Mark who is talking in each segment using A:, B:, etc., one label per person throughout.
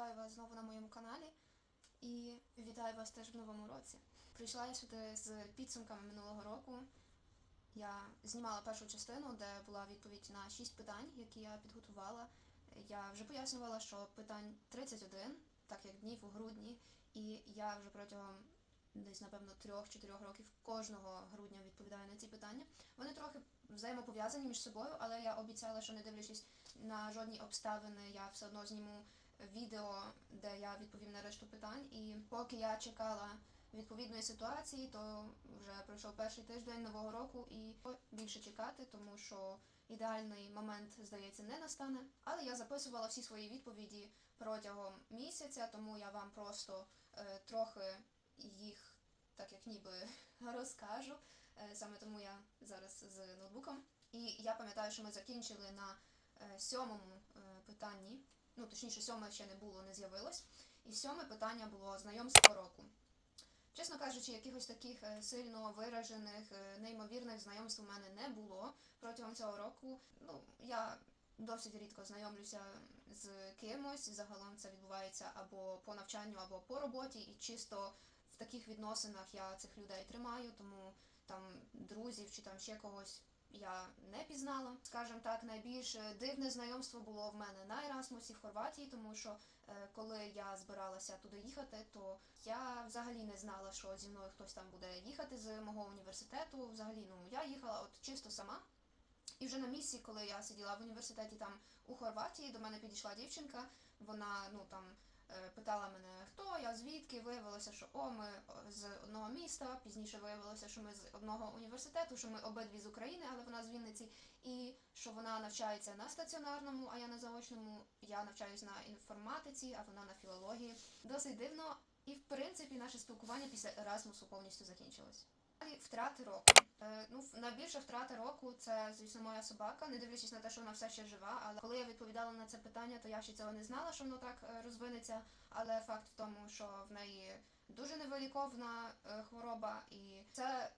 A: Вітаю вас знову на моєму каналі і вітаю вас теж в новому році. Прийшла я сюди з підсумками минулого року. Я знімала першу частину, де була відповідь на 6 питань, які я підготувала. Я вже пояснювала, що питань 31, так як днів у грудні, і я вже протягом десь, напевно, 3-4 років кожного грудня відповідаю на ці питання. Вони трохи взаємопов'язані між собою, але я обіцяла, що не дивлячись на жодні обставини, я все одно зніму відео, де я відповім на решту питань. І поки я чекала відповідної ситуації, то вже пройшов перший тиждень нового року і більше чекати, тому що ідеальний момент, здається, не настане. Але я записувала всі свої відповіді протягом місяця, тому я вам просто е, трохи їх так як ніби розкажу. Е, саме тому я зараз з ноутбуком. І я пам'ятаю, що ми закінчили на е, сьомому е, питанні. Ну, точніше, сьоме ще не було, не з'явилось. І сьоме питання було знайомство року. Чесно кажучи, якихось таких е, сильно виражених, е, неймовірних знайомств у мене не було протягом цього року. Ну, я досить рідко знайомлюся з кимось. Загалом це відбувається або по навчанню, або по роботі, і чисто в таких відносинах я цих людей тримаю, тому там друзів чи там ще когось я не пізнала. Скажімо так, найбільш е, дивне знайомство було в мене на Ерасмусі в Хорватії, тому що е, коли я збиралася туди їхати, то я взагалі не знала, що зі мною хтось там буде їхати з мого університету. Взагалі, ну я їхала от чисто сама. І вже на місці, коли я сиділа в університеті там у Хорватії, до мене підійшла дівчинка. Вона ну там питала мене, хто я, звідки. Виявилося, що о, ми з одного міста. Пізніше виявилося, що ми з одного університету, що ми обидві з України, але вона з Вінниці, і що вона навчається на стаціонарному, а я на заочному. Я навчаюсь на інформатиці, а вона на філології. Досить дивно. І в принципі наше спілкування після Ерасмусу повністю закінчилось. Втрати року. Е, ну, найбільша втрата року це, звісно, моя собака, не дивлячись на те, що вона все ще жива. Але коли я відповідала на це питання, то я ще цього не знала, що воно так е, розвинеться. Але факт в тому, що в неї дуже невиліковна е, хвороба, і це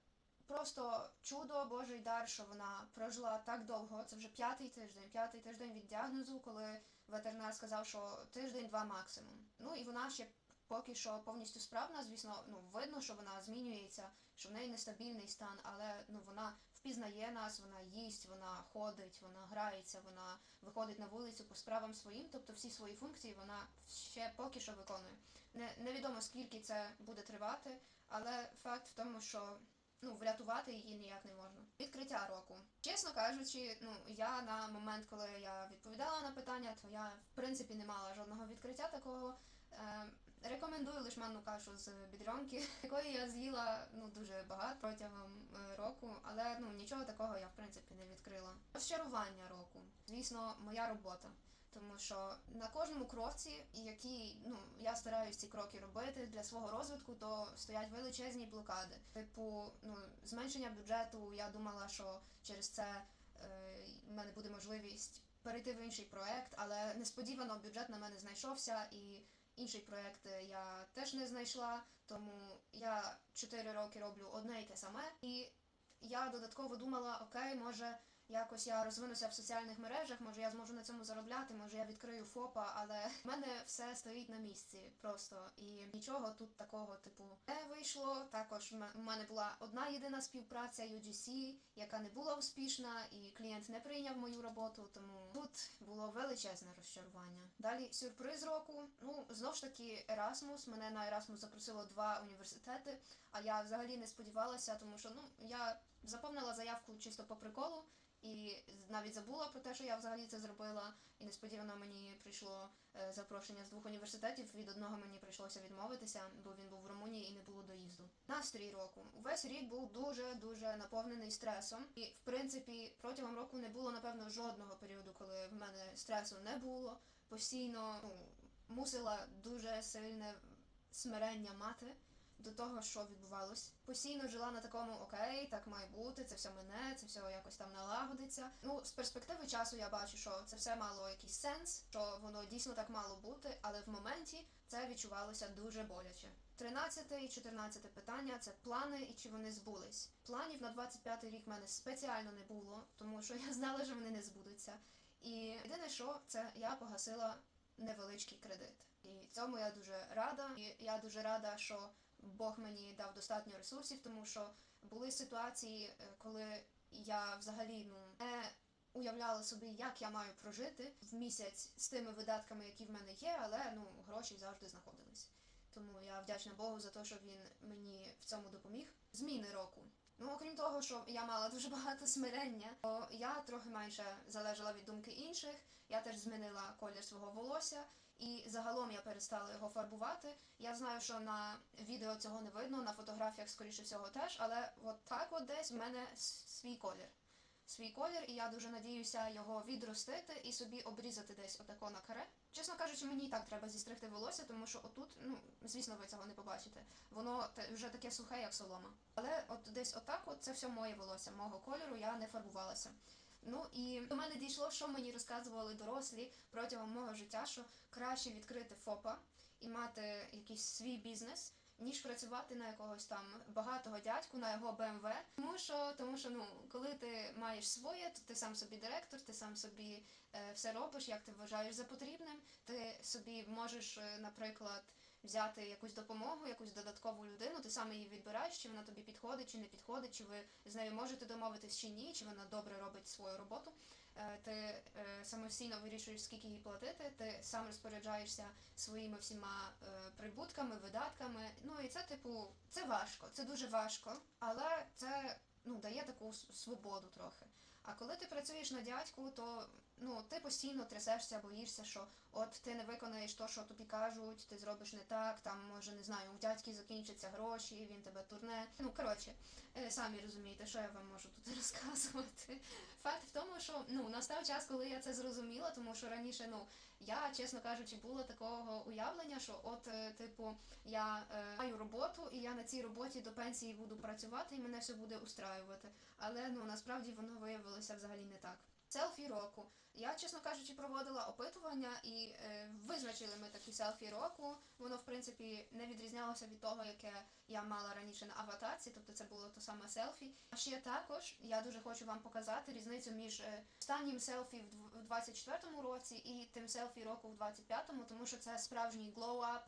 A: просто чудо, Божий дар, що вона прожила так довго. Це вже п'ятий тиждень, п'ятий тиждень від діагнозу, коли ветеринар сказав, що тиждень-два максимум. Ну і вона ще поки що повністю справна. Звісно, ну видно, що вона змінюється, що в неї нестабільний стан, але ну вона впізнає нас, вона їсть, вона ходить, вона грається, вона виходить на вулицю по справам своїм, тобто всі свої функції вона ще поки що виконує. Не, невідомо скільки це буде тривати, але факт в тому, що ну врятувати її ніяк не можна. Відкриття року. Чесно кажучи, ну я на момент, коли я відповідала на питання, то я в принципі не мала жодного відкриття такого. Е, Рекомендую лише манну кашу з бідрянки, якої я з'їла ну дуже багато протягом е, року, але ну нічого такого я в принципі не відкрила. Розчарування року, звісно, моя робота. Тому що на кожному кроці, які ну я стараюсь ці кроки робити для свого розвитку, то стоять величезні блокади. Типу, ну зменшення бюджету. Я думала, що через це е, мене буде можливість перейти в інший проект, але несподівано бюджет на мене знайшовся і інший проект е, я теж не знайшла, тому я 4 роки роблю одне і те саме. І я додатково думала, окей, може якось я розвинуся в соціальних мережах, може я зможу на цьому заробляти, може я відкрию ФОПа, але в мене все стоїть на місці просто і нічого тут такого типу не вийшло. Також в мене була одна єдина співпраця UGC, яка не була успішна, і клієнт не прийняв мою роботу, тому тут було величезне розчарування. Далі сюрприз року. Ну знов ж таки Erasmus. Мене на Erasmus запросило два університети. А я взагалі не сподівалася, тому що ну я заповнила заявку чисто по приколу. І навіть забула про те, що я взагалі це зробила, і несподівано мені прийшло е, запрошення з двох університетів. Від одного мені прийшлося відмовитися, бо він був в Румунії і не було доїзду. Настрій року увесь рік був дуже дуже наповнений стресом. І в принципі протягом року не було напевно жодного періоду, коли в мене стресу не було. Постійно ну, мусила дуже сильне смирення мати до того, що відбувалось. Постійно жила на такому окей, так має бути, це все мене, це все якось там налагодиться. Ну, з перспективи часу я бачу, що це все мало якийсь сенс, що воно дійсно так мало бути, але в моменті це відчувалося дуже боляче. 13 і 14 питання це плани і чи вони збулись. Планів на 25 рік в мене спеціально не було, тому що я знала, що вони не збудуться. І єдине, що це я погасила невеличкий кредит. І цьому я дуже рада. І я дуже рада, що Бог мені дав достатньо ресурсів, тому що були ситуації, е, коли я взагалі ну не уявляла собі, як я маю прожити в місяць з тими видатками, які в мене є, але ну гроші завжди знаходились. Тому я вдячна Богу за те, що він мені в цьому допоміг. Зміни року. Ну, окрім того, що я мала дуже багато смирення, то я трохи менше залежала від думки інших. Я теж змінила колір свого волосся, і загалом я перестала його фарбувати. Я знаю, що на відео цього не видно, на фотографіях, скоріше всього, теж, але от так от десь в мене свій колір. Свій колір, і я дуже надіюся його відростити і собі обрізати десь отако на каре. Чесно кажучи, мені і так треба зістригти волосся, тому що отут, ну звісно, ви цього не побачите. Воно вже таке сухе, як солома. Але от десь отак, от це все моє волосся, мого кольору, я не фарбувалася. Ну і до мене дійшло, що мені розказували дорослі протягом мого життя, що краще відкрити ФОПа і мати якийсь свій бізнес, ніж працювати на якогось там багатого дядьку, на його БМВ. Тому що, тому що ну, коли ти маєш своє, то ти сам собі директор, ти сам собі е, все робиш, як ти вважаєш за потрібним. Ти собі можеш, е, наприклад, взяти якусь допомогу, якусь додаткову людину, ти сам її відбираєш, чи вона тобі підходить, чи не підходить, чи ви з нею можете домовитись чи ні, чи вона добре робить свою роботу. Е, Ти е, самостійно вирішуєш, скільки їй платити, ти сам розпоряджаєшся своїми всіма е, прибутками, видатками. Ну і це, типу, це важко, це дуже важко, але це ну, дає таку свободу трохи. А коли ти працюєш на дядьку, то ну ти постійно трясешся, боїшся, що от ти не виконаєш то, що тобі кажуть, ти зробиш не так, там може не знаю, у дядьки закінчаться гроші, він тебе турне. Ну коротше, е, самі розумієте, що я вам можу тут розказувати. Факт в тому, що ну настав час, коли я це зрозуміла, тому що раніше, ну я, чесно кажучи, було такого уявлення, що от, е, типу, я е, маю роботу, і я на цій роботі до пенсії буду працювати, і мене все буде устраювати. Але ну насправді воно виявилося взагалі не так. Селфі року. Я, чесно кажучи, проводила опитування і е, визначили ми такі селфі року. Воно, в принципі, не відрізнялося від того, яке я мала раніше на аватарці, тобто це було то саме селфі. А ще також я дуже хочу вам показати різницю між е, останнім селфі в дв- в 24-му році і тим селфі року в 25-му, тому що це справжній glow-up.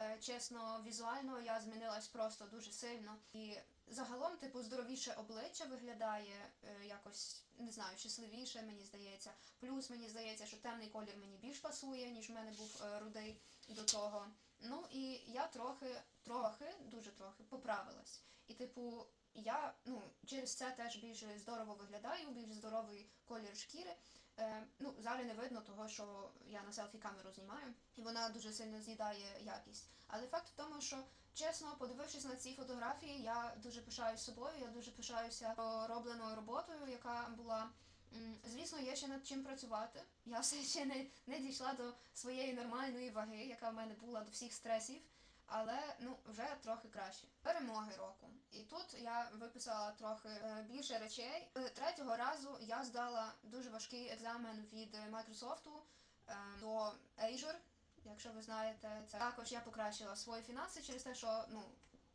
A: Е, Чесно, візуально я змінилась просто дуже сильно. І загалом, типу, здоровіше обличчя виглядає е, якось не знаю, щасливіше, мені здається. Плюс мені здається, що темний колір мені більш пасує, ніж в мене був е, рудий до того. Ну і я трохи, трохи, дуже трохи поправилась. І, типу, я ну, через це теж більш здорово виглядаю, більш здоровий колір шкіри. Е, ну, зараз не видно того, що я на селфі камеру знімаю, і вона дуже сильно з'їдає якість. Але факт в тому, що чесно, подивившись на ці фотографії, я дуже пишаюсь собою, я дуже пишаюся робленою роботою, яка була. Звісно, є ще над чим працювати. Я все ще не, не дійшла до своєї нормальної ваги, яка в мене була до всіх стресів, але ну вже трохи краще. Перемоги року. І тут я виписала трохи е, більше речей. Е, Третього разу я здала дуже важкий екзамен від Microsoft е, до Azure. Якщо ви знаєте, це також я покращила свої фінанси через те, що ну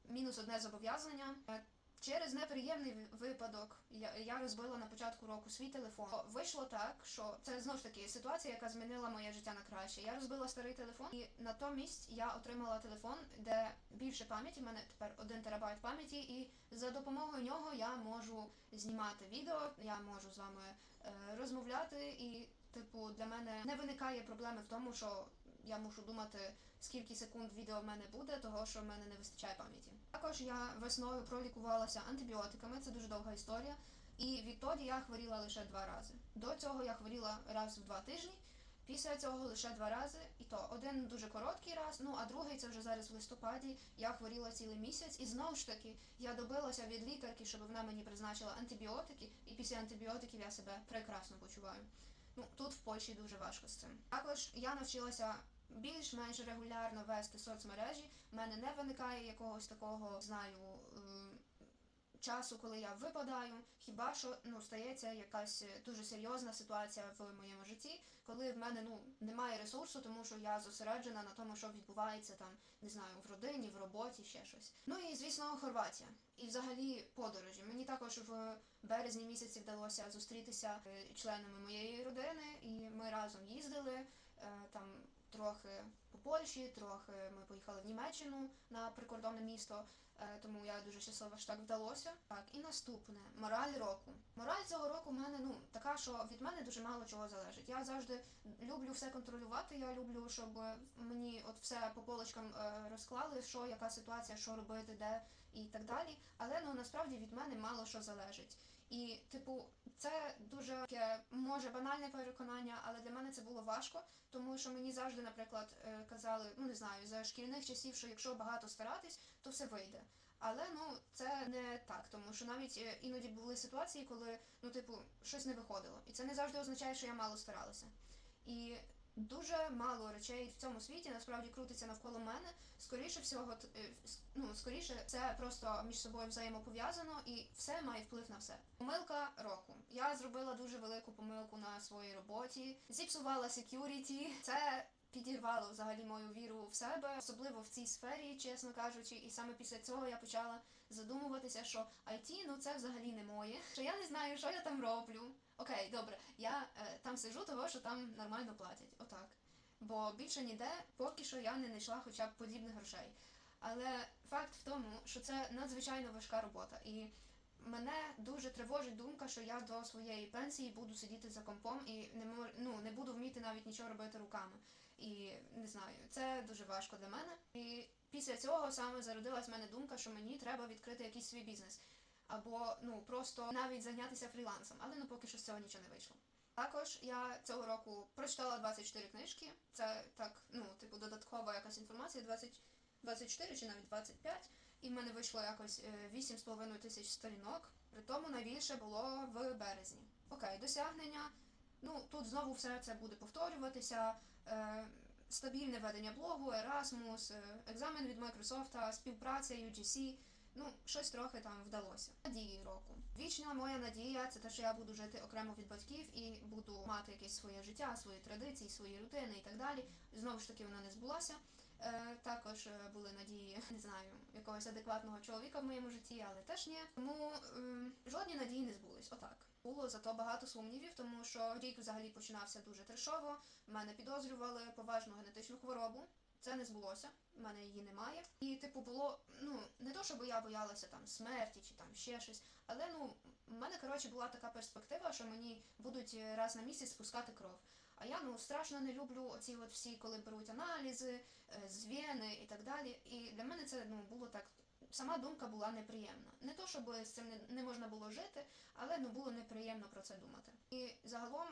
A: мінус одне зобов'язання. Через неприємний випадок я, я розбила на початку року свій телефон. Вийшло так, що це знову ж таки ситуація, яка змінила моє життя на краще. Я розбила старий телефон, і натомість я отримала телефон, де більше пам'яті. в мене тепер один терабайт пам'яті, і за допомогою нього я можу знімати відео, я можу з вами е, розмовляти, і типу для мене не виникає проблеми в тому, що я мушу думати, скільки секунд відео в мене буде, того що в мене не вистачає пам'яті. Також я весною пролікувалася антибіотиками, це дуже довга історія. І відтоді я хворіла лише два рази. До цього я хворіла раз в два тижні. Після цього лише два рази, і то один дуже короткий раз. Ну а другий це вже зараз в листопаді. Я хворіла цілий місяць, і знову ж таки я добилася від лікарки, щоб вона мені призначила антибіотики, і після антибіотиків я себе прекрасно почуваю. Ну тут в Польщі дуже важко з цим. Також я навчилася більш-менш регулярно вести соцмережі. У мене не виникає якогось такого, знаю, е, часу, коли я випадаю. Хіба що ну стається якась е, дуже серйозна ситуація в моєму житті, коли в мене ну немає ресурсу, тому що я зосереджена на тому, що відбувається там, не знаю, в родині, в роботі, ще щось. Ну і звісно, Хорватія. І взагалі подорожі. Мені також в березні місяці вдалося зустрітися е, членами моєї родини, і ми разом їздили. Там трохи по Польщі, трохи ми поїхали в Німеччину на прикордонне місто. е, Тому я дуже щаслива, що так вдалося. Так, і наступне мораль року. Мораль цього року в мене ну така, що від мене дуже мало чого залежить. Я завжди люблю все контролювати. Я люблю, щоб мені от все по полочкам е, розклали, що яка ситуація, що робити, де і так далі. Але ну насправді від мене мало що залежить. І, типу, це дуже таке може банальне переконання, але для мене це було важко, тому що мені завжди, наприклад, е, казали, ну не знаю, за шкільних часів, що якщо багато старатись, то все вийде. Але ну це не так, тому що навіть е, іноді були ситуації, коли ну, типу, щось не виходило. І це не завжди означає, що я мало старалася. І дуже мало речей в цьому світі насправді крутиться навколо мене. Скоріше всього, е, ну скоріше, це просто між собою взаємопов'язано, і все має вплив на все. Помилка року. Я зробила дуже велику помилку на своїй роботі, зіпсувала security. Це підірвало взагалі мою віру в себе, особливо в цій сфері, чесно кажучи. І саме після цього я почала задумуватися, що IT, ну це взагалі не моє. Що я не знаю, що я там роблю. Окей, добре, я е, там сижу, того що там нормально платять. Бо більше ніде поки що я не знайшла хоча б подібних грошей. Але факт в тому, що це надзвичайно важка робота, і мене дуже тривожить думка, що я до своєї пенсії буду сидіти за компом і не мож, ну, не буду вміти навіть нічого робити руками. І не знаю, це дуже важко для мене. І після цього саме зародилась в мене думка, що мені треба відкрити якийсь свій бізнес. Або ну просто навіть зайнятися фрілансом, але ну поки що з цього нічого не вийшло. Також я цього року прочитала 24 книжки. Це так, ну, типу, додаткова якась інформація, 20, 24 чи навіть 25. І в мене вийшло якось е, 8,5 тисяч сторінок. При тому найбільше було в березні. Окей, досягнення. Ну тут знову все це буде повторюватися. Е, стабільне ведення блогу, Erasmus, е, екзамен від Microsoft, співпраця UGC. Ну, щось трохи там вдалося. Надії року. Вічна моя надія це те, що я буду жити окремо від батьків і буду мати якесь своє життя, свої традиції, свої рутини і так далі. Знову ж таки, вона не збулася. Е, також е, були надії, не знаю, якогось адекватного чоловіка в моєму житті, але теж ні. Тому е, жодні надії не збулись. Отак. Було зато багато сумнівів, тому що рік взагалі починався дуже трешово. Мене підозрювали поважну генетичну хворобу. Це не збулося, в мене її немає. І, типу, було ну не то, щоб я боялася там смерті чи там ще щось, але ну в мене коротше була така перспектива, що мені будуть е, раз на місяць спускати кров. А я ну страшно не люблю оці от всі, коли беруть аналізи, е, з вени і так далі. І для мене це ну було так. Сама думка була неприємна. Не то, щоб з цим не можна було жити, але ну було неприємно про це думати. І загалом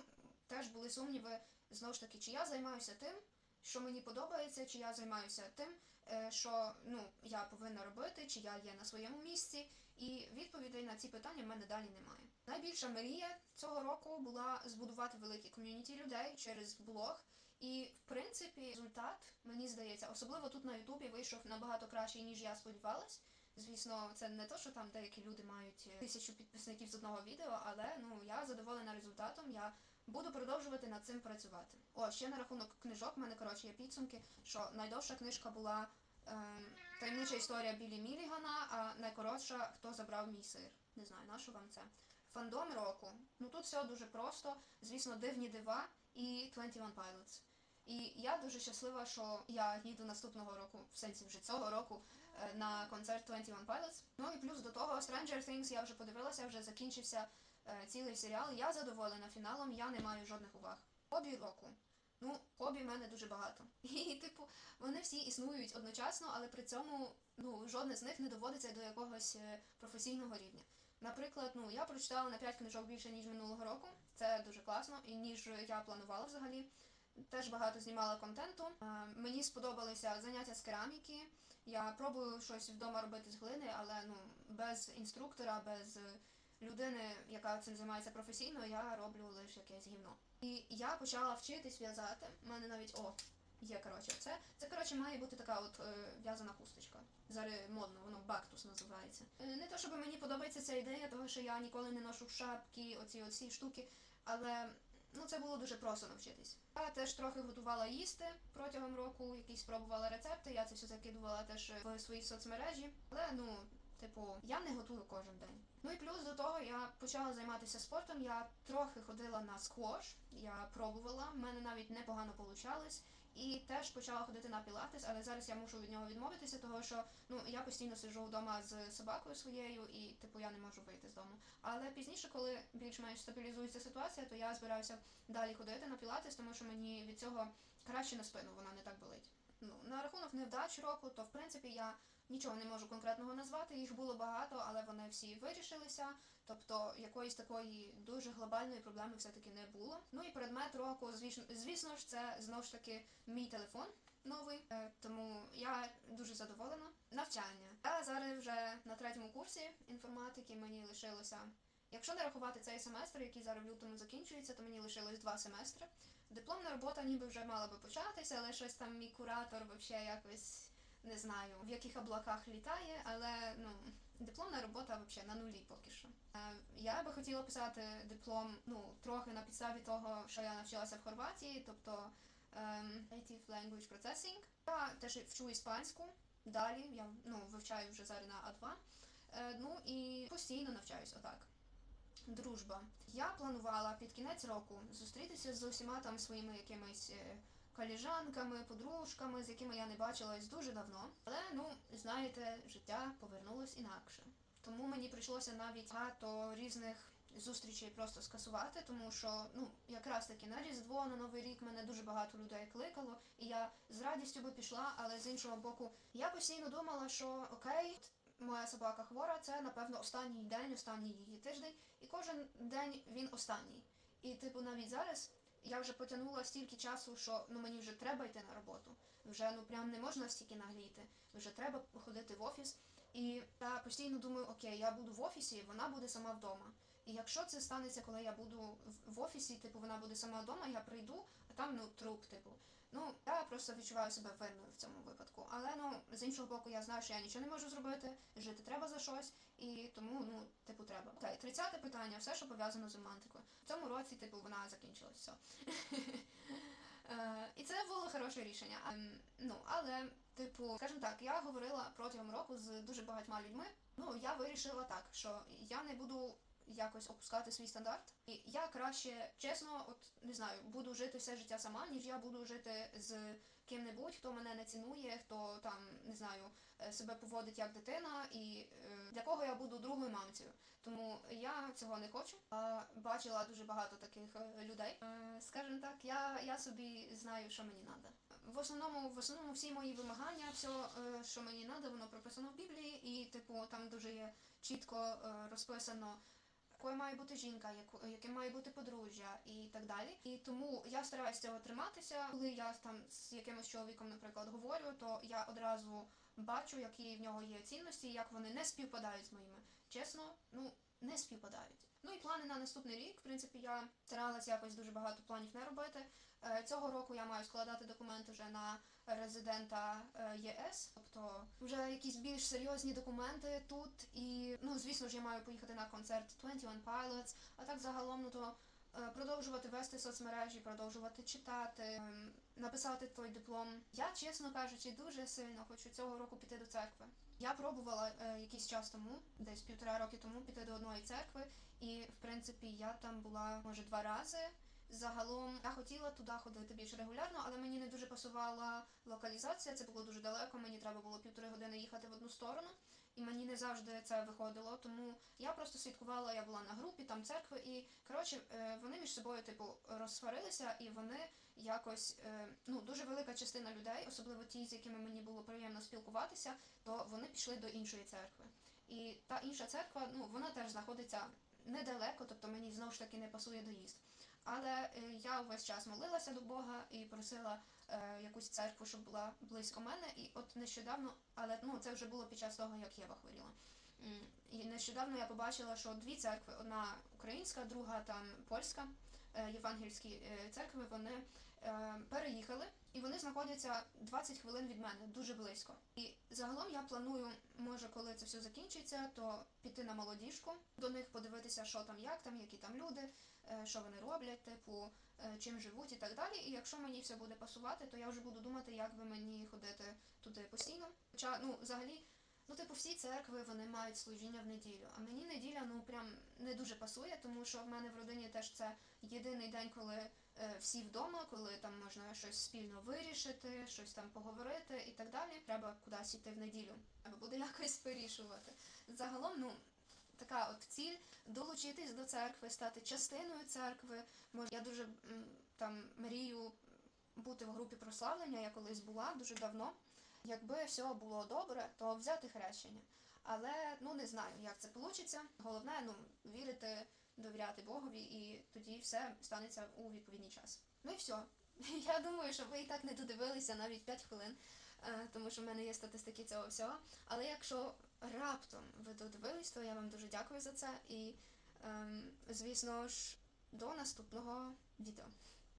A: теж були сумніви знову ж таки, чи я займаюся тим, що мені подобається, чи я займаюся тим, е, що ну я повинна робити, чи я є на своєму місці. І відповідей на ці питання в мене далі немає. Найбільша мрія цього року була збудувати велике ком'юніті людей через блог. І в принципі результат мені здається, особливо тут на Ютубі вийшов набагато кращий, ніж я сподівалась. Звісно, це не то, що там деякі люди мають е, тисячу підписників з одного відео, але ну я задоволена результатом. Я буду продовжувати над цим працювати. О, ще на рахунок книжок, в мене коротше є підсумки, що найдовша книжка була ем, таємнича історія Білі Мілігана, а найкоротша хто забрав мій сир. Не знаю, на що вам це. Фандом року. Ну тут все дуже просто. Звісно, дивні дива і 21 Pilots. І я дуже щаслива, що я їду наступного року, в сенсі вже цього року, е, на концерт 21 Pilots. Ну і плюс до того Stranger Things я вже подивилася, вже закінчився цілий серіал. Я задоволена фіналом, я не маю жодних уваг. Хобі року. Ну, хобі в мене дуже багато. І, типу, вони всі існують одночасно, але при цьому ну, жодне з них не доводиться до якогось е, професійного рівня. Наприклад, ну я прочитала на 5 книжок більше ніж минулого року. Це дуже класно, і ніж я планувала взагалі. Теж багато знімала контенту. Е, Мені сподобалися заняття з кераміки. Я пробую щось вдома робити з глини, але ну без інструктора, без е, людини, яка цим займається професійно, я роблю лише якесь гівно. І я почала вчитись в'язати. У мене навіть о, є коротше це. Це коротше має бути така от е, в'язана хусточка. Зараз модно, воно бактус називається. Е, не то, щоб мені подобається ця ідея, того що я ніколи не ношу шапки, оці оці штуки, але ну це було дуже просто навчитись. Я теж трохи готувала їсти протягом року, якісь пробувала рецепти. Я це все закидувала теж в свої соцмережі. Але ну, типу, я не готую кожен день. Ну і плюс до того я почала займатися спортом. Я трохи ходила на сквош, я пробувала, в мене навіть непогано получалось. І теж почала ходити на пілатес, але зараз я мушу від нього відмовитися, того що ну я постійно сиджу вдома з собакою своєю, і типу я не можу вийти з дому. Але пізніше, коли більш-менш стабілізується ситуація, то я збираюся далі ходити на пілатес, тому що мені від цього краще на спину, вона не так болить. Ну на рахунок невдач року, то в принципі я нічого не можу конкретного назвати. Їх було багато, але вони всі вирішилися. Тобто якоїсь такої дуже глобальної проблеми все-таки не було. Ну і предмет року, звісно, звісно ж, це знову ж таки мій телефон новий, Е, тому я дуже задоволена. Навчання. Я зараз вже на третьому курсі інформатики. Мені лишилося, якщо не рахувати цей семестр, який зараз в лютому закінчується, то мені лишилось два семестри. Дипломна робота ніби вже мала би початися, але щось там мій куратор взагалі якось не знаю в яких облаках літає, але ну дипломна робота взагалі на нулі поки що. Е, Я би хотіла писати диплом ну трохи на підставі того, що я навчилася в Хорватії, тобто ем, Native Language Processing. Я теж вчу іспанську. Далі я ну вивчаю вже зараз на А2. Е, ну і постійно навчаюсь отак. Дружба. Я планувала під кінець року зустрітися з усіма там своїми якимись е, коліжанками, подружками, з якими я не бачилась дуже давно. Але ну знаєте, життя повернулось інакше. Тому мені прийшлося навіть багато різних зустрічей просто скасувати, тому що ну якраз таки на Різдво, на Новий рік мене дуже багато людей кликало, і я з радістю би пішла, але з іншого боку, я постійно думала, що окей, моя собака хвора, це напевно останній день, останній її тиждень, і кожен день він останній. І типу навіть зараз я вже потягнула стільки часу, що ну мені вже треба йти на роботу. Вже ну прям не можна стільки нагліти. Вже треба ходити в офіс. І я постійно думаю, окей, я буду в офісі, вона буде сама вдома. І якщо це станеться, коли я буду в- офісі, типу вона буде сама вдома, я прийду, а там ну труп, типу. Ну я просто відчуваю себе винною в цьому випадку. Але ну з іншого боку, я знаю, що я нічого не можу зробити, жити треба за щось, і тому ну типу треба. Окей, тридцяте питання, все, що пов'язано з романтикою. В цьому році, типу, вона закінчилась. Все. І це було хороше рішення. Ем, Ну, але, типу, скажімо так, я говорила протягом року з дуже багатьма людьми. Ну, я вирішила так, що я не буду якось опускати свій стандарт. І я краще, чесно, от не знаю, буду жити все життя сама, ніж я буду жити з ким-небудь, хто мене не цінує, хто там не знаю е, себе поводить як дитина, і е, для кого я буду другою мамцею. Тому я цього не хочу. А бачила дуже багато таких е, людей. Скажімо так, я, я собі знаю, що мені треба. В основному, в основному всі мої вимагання, все, що мені треба, воно прописано в Біблії, і типу там дуже є чітко розписано. Якою має бути жінка, яким має бути подружжя і так далі. І тому я стараюся цього триматися. Коли я там з якимось чоловіком, наприклад, говорю, то я одразу бачу, які в нього є цінності, як вони не співпадають з моїми. Чесно, ну не співпадають. Ну і плани на наступний рік. В принципі, я старалася якось дуже багато планів не робити. Е, Цього року я маю складати документи вже на резидента е, ЄС, тобто вже якісь більш серйозні документи тут. І ну звісно ж я маю поїхати на концерт 21 Pilots, а так загалом ну то е, продовжувати вести соцмережі, продовжувати читати, ем, написати той диплом. Я, чесно кажучи, дуже сильно хочу цього року піти до церкви. Я пробувала е, якийсь час тому, десь півтора роки тому, піти до одної церкви, і в принципі я там була може два рази. Загалом я хотіла туди ходити більш регулярно, але мені не дуже пасувала локалізація. Це було дуже далеко. Мені треба було півтори години їхати в одну сторону, і мені не завжди це виходило. Тому я просто слідкувала. Я була на групі там церкви, і коротше е, вони між собою типу розсварилися, і вони якось е, ну дуже велика частина людей, особливо ті, з якими мені було приємно спілкуватися, то вони пішли до іншої церкви. І та інша церква, ну вона теж знаходиться недалеко, тобто мені знову ж таки не пасує доїзд. Але е, я увесь час молилася до Бога і просила е, якусь церкву, щоб була близько мене. І от нещодавно, але ну це вже було під час того, як Єва хворіла. І нещодавно я побачила, що дві церкви: одна українська, друга там польська, євангельські е, церкви, вони е, переїхали і вони знаходяться 20 хвилин від мене, дуже близько. І загалом я планую, може, коли це все закінчиться, то піти на молодіжку, до них подивитися, що там, як там, які там люди, е, що вони роблять, типу, е, чим живуть і так далі. І якщо мені все буде пасувати, то я вже буду думати, як би мені ходити туди постійно. Хоча, ну, взагалі. Ну, типу, всі церкви вони мають служіння в неділю. А мені неділя ну прям не дуже пасує, тому що в мене в родині теж це єдиний день, коли е, всі вдома, коли там можна щось спільно вирішити, щось там поговорити і так далі. Треба кудись йти в неділю, або буде якось вирішувати. Загалом, ну. Така от ціль долучитись до церкви, стати частиною церкви. Може, я дуже там мрію бути в групі прославлення. Я колись була дуже давно. Якби все було добре, то взяти хрещення. Але ну не знаю, як це вийде. Головне, ну вірити, довіряти Богові, і тоді все станеться у відповідний час. Ну і все. Я думаю, що ви і так не додивилися навіть 5 хвилин, е, тому що в мене є статистики цього всього. Але якщо раптом ви додивились, то я вам дуже дякую за це. І, ем, звісно ж, до наступного відео.